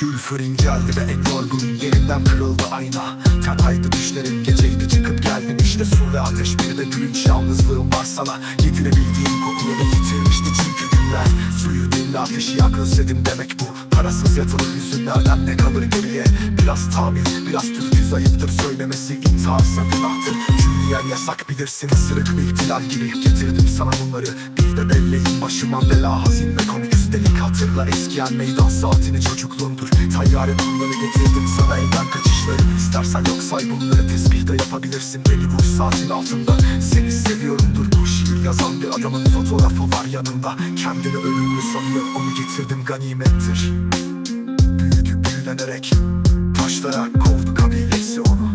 Sıfır inceldi ve en yorgun Yerimden kırıldı ayna. Ten haydi düşlerim geceydi çıkıp geldin. İşte su ve ateş Bir de gülünç yalnızlığım var sana. Getirebildiğim kokuları yitirmişti çünkü günler Suyu dinle ateşi yak özledim demek bu. Parasız yatılır yüzünlerden ne kalır geriye Biraz tamir biraz türkü zayıftır. Söylemesi intiharsa günahtır Külliyen yasak bilirsin sırık bir ihtilal gibi. Getirdim sana bunları. Bir de belleğin başıma bela Hazin ve komik üstelik hatırla. Eskiyen meydan saatini çocukluğumdur. Tayyare bunları getirdim sana elden kaçışları. İstersen yok say bunları. Tesbih de yapabilirsin. Beni vur saatin altında. Seni seviyorumdur. Bu şiir yazan bir adamın fotoğrafı var yanında. Kendini ölümlü sanıyor. Onu getirdim ganimettir. Büyüdü büyülenerek Taşlara kovdu kabilesi onu.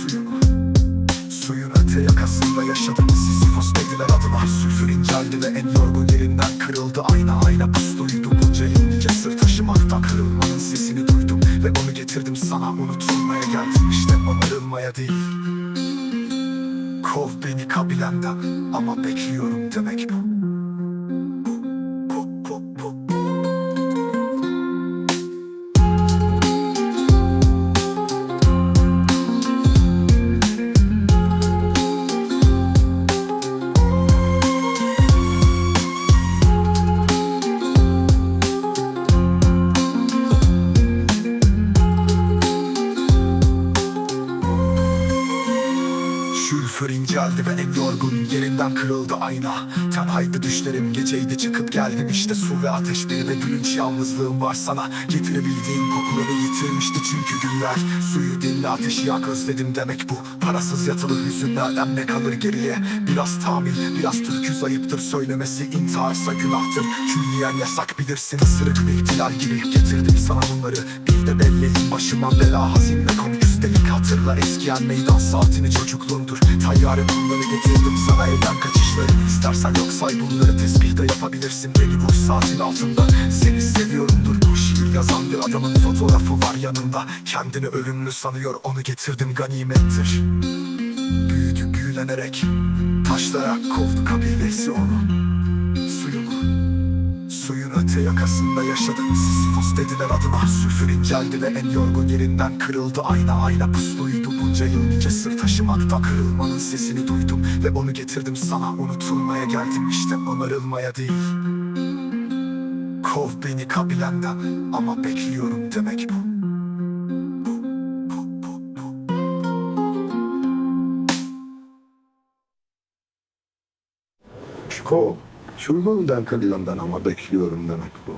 Suyunu Suyun öte yakasında yaşadım Sisyphos dediler adına Sülfür inceldi ve en yorgun yerinden kırıldı. Ayna ayna pusluydu bunca yıl nice sır taşımakta Kırılmanın sesini duydum. Ve onu getirdim sana Unutulmaya geldim. İşte onarılmaya değil. Kov beni kabilenden ama bekliyorum demek Bu, Şülfür inceldi ve en yorgun yerinden kırıldı ayna. Ten haydi düşlerim geceydi çıkıp geldim işte su ve ateş bir de gülünç yalnızlığım var sana. Getirebildiğim kokuları yitirmişti çünkü günler. Suyu dinle ateşi yak özledim demek bu. Parasız yatılır hüzünlerden ne kalır geriye? Biraz tamir biraz türkü zayıftır söylemesi intiharsa günahtır. Külliyen yasak bilirsin sırık bir ihtilal gibi. Getirdim sana bunları bir de belleğin başıma bela Hazin ve komik üstelik hatırla eskiyen meydan saatini çocukluğumdur. Tayyare bunları getirdim sana evden kaçışları. İstersen yok say bunları tesbih de yapabilirsin. Beni vur saatin altında. Seni seviyorumdur. Bu şiir yazan bir adamın fotoğrafı var yanında. Kendini ölümlü sanıyor onu getirdim ganimettir. Büyüdü büyülenerek Taşlara kovdu kabilesi onu Öte yakasında yaşadım Sisyphos dediler adına Sülfür inceldi ve en yorgun yerinden kırıldı. Ayna ayna pusluydu. Bunca yıl nice sır taşımakta Kırılmanın sesini duydum. Ve onu getirdim sana. Unutulmaya geldim. İşte onarılmaya değil. Kov beni kabilenden. Ama bekliyorum demek bu. Kov. Şuradan kabilenden ama bekliyorum demek bu.